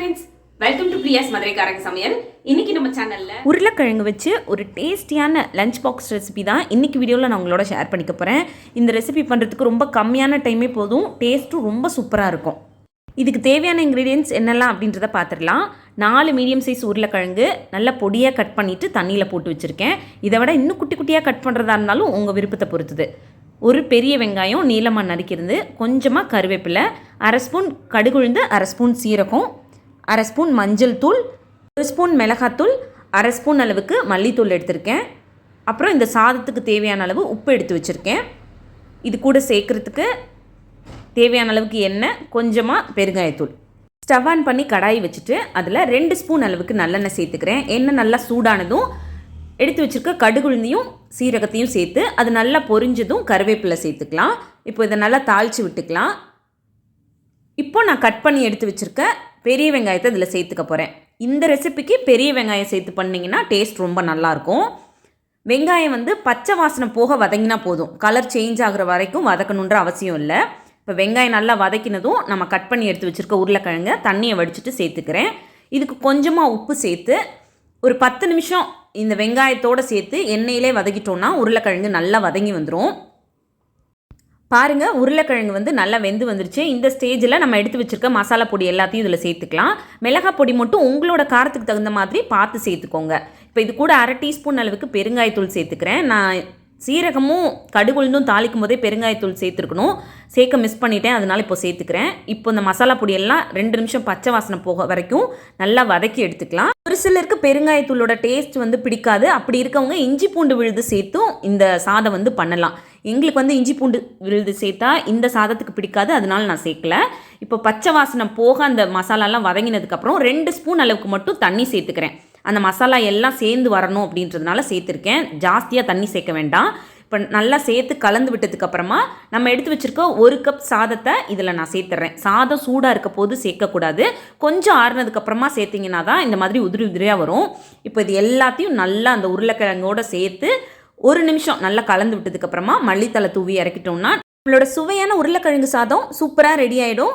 Friends welcome to Priya's மதுரைக்காரங்க சமையல் இன்னைக்கு நம்ம சேனல்ல உருளைக்கிழங்கு வச்சு ஒரு டேஸ்டியான லஞ்ச் பாக்ஸ் ரெசிபி தான் இன்னைக்கு வீடியோவில் நான் உங்களோட ஷேர் பண்ணிக்க போகிறேன் இந்த ரெசிபி பண்ணுறதுக்கு ரொம்ப கம்மியான டைமே போதும். டேஸ்ட்டும் ரொம்ப சூப்பராக இருக்கும். இதுக்கு தேவையான இன்க்ரீடியன்ஸ் என்னெல்லாம் அப்படின்றத பார்த்துடலாம் நாலு மீடியம் சைஸ் உருளைக்கிழங்கு நல்லா பொடியாக கட் பண்ணிவிட்டு தண்ணியில் போட்டு வச்சுருக்கேன். இதை விட இன்னும் குட்டி குட்டியாக கட் பண்ணுறதா இருந்தாலும் உங்கள் விருப்பத்தை பொறுத்துது. ஒரு பெரிய வெங்காயம் நீளமாக நறுக்கிருந்து கொஞ்சமாக கருவேப்பிலை அரை ஸ்பூன் கடுகுழுந்து அரை ஸ்பூன் சீரகம் அரை ஸ்பூன் மஞ்சள் தூள் ஒரு ஸ்பூன் மிளகாத்தூள் அரை ஸ்பூன் அளவுக்கு மல்லித்தூள் எடுத்திருக்கேன். அப்புறம் இந்த சாதத்துக்கு தேவையான அளவு உப்பு எடுத்து வச்சுருக்கேன். இது கூட சேர்க்குறதுக்கு தேவையான அளவுக்கு எண்ணெய் கொஞ்சமாக பெருங்காயத்தூள். ஸ்டவ் ஆன் பண்ணி கடாய் வச்சுட்டு அதில் ரெண்டு ஸ்பூன் அளவுக்கு நல்லெண்ணெய் சேர்த்துக்கிறேன். எண்ணெய் நல்லா சூடானதும் எடுத்து வச்சுருக்க கடுகுழுந்தையும் சீரகத்தையும் சேர்த்து அது நல்லா பொரிஞ்சதும் கருவேப்பிலை சேர்த்துக்கலாம். இப்போ இதை நல்லா தாளித்து விட்டுக்கலாம். இப்போ நான் கட் பண்ணி எடுத்து வச்சுருக்க பெரிய வெங்காயத்தை இதில் சேர்த்துக்க போகிறேன். இந்த ரெசிபிக்கு பெரிய வெங்காயம் சேர்த்து பண்ணிங்கன்னா டேஸ்ட் ரொம்ப நல்லாயிருக்கும். வெங்காயம் வந்து பச்சை வாசனை போக வதங்கினா போதும். கலர் சேஞ்ச் ஆகிற வரைக்கும் வதக்கணுன்ற அவசியம் இல்லை. இப்போ வெங்காயம் நல்லா வதக்கினதும் நம்ம கட் பண்ணி எடுத்து வச்சுருக்க உருளைக்கிழங்க தண்ணியை வடிச்சிட்டு சேர்த்துக்கிறேன். இதுக்கு கொஞ்சமாக உப்பு சேர்த்து ஒரு பத்து நிமிஷம் இந்த வெங்காயத்தோடு சேர்த்து எண்ணெயிலே வதக்கிட்டோன்னா உருளைக்கிழங்கு நல்லா வதங்கி வந்துடும் பாருங்கள் உருளைக்கிழங்கு வந்து நல்லா வெந்து வந்துருச்சு. இந்த ஸ்டேஜில் நம்ம எடுத்து வச்சிருக்க மசாலா பொடி எல்லாத்தையும் இதில் சேர்த்துக்கலாம். மிளகாய் பொடி மட்டும் உங்களோட காரத்துக்கு தகுந்த மாதிரி பார்த்து சேர்த்துக்கோங்க. இப்போ இது கூட அரை டீஸ்பூன் அளவுக்கு பெருங்காயத்தூள் சேர்த்துக்கிறேன். நான் சீரகமும் கடுகுழுந்தும் தாளிக்கும் போதே பெருங்காயத்தூள் சேர்த்துருக்கணும். சேர்க்க மிஸ் பண்ணிட்டேன் அதனால் இப்போ சேர்த்துக்கிறேன். இப்போ இந்த மசாலா பொடியெல்லாம் ரெண்டு நிமிஷம் பச்சை வாசனை போக வரைக்கும் நல்லா வதக்கி எடுத்துக்கலாம். ஒரு சிலருக்கு பெருங்காயத்தூளோட டேஸ்ட் வந்து பிடிக்காது. அப்படி இருக்கவங்க இஞ்சி பூண்டு விழுது சேர்த்தும் இந்த சாதம் வந்து பண்ணலாம். எங்களுக்கு வந்து இஞ்சி பூண்டு விழுது சேர்த்தா இந்த சாதத்துக்கு பிடிக்காது அதனால நான் சேர்க்கல. இப்போ பச்சை வாசனை போக அந்த மசாலாலாம் வதங்கினதுக்கப்புறம் ரெண்டு ஸ்பூன் அளவுக்கு மட்டும் தண்ணி சேர்த்துக்கிறேன். அந்த மசாலா எல்லாம் சேர்ந்து வரணும் அப்படின்றதுனால சேர்த்துருக்கேன். ஜாஸ்தியாக தண்ணி சேர்க்க வேண்டாம். இப்போ நல்லா சேர்த்து கலந்து விட்டதுக்கப்புறமா நம்ம எடுத்து வச்சுருக்க ஒரு கப் சாதத்தை இதில் நான் சேர்த்துட்றேன். சாதம் சூடாக இருக்க போது சேர்க்கக்கூடாது கொஞ்சம் ஆறுனதுக்கப்புறமா சேர்த்திங்கன்னா தான் இந்த மாதிரி உதிரி உதிரியாக வரும். இப்போ இது எல்லாத்தையும் நல்லா அந்த உருளைக்கிழங்கோடு சேர்த்து ஒரு நிமிஷம் நல்லா கலந்து விட்டதுக்கப்புறமா மல்லித்தலை தூவி இறக்கிட்டோம்னா நம்மளோட சுவையான உருளைக்கிழங்கு சாதம் சூப்பராக ரெடி ஆகிடும்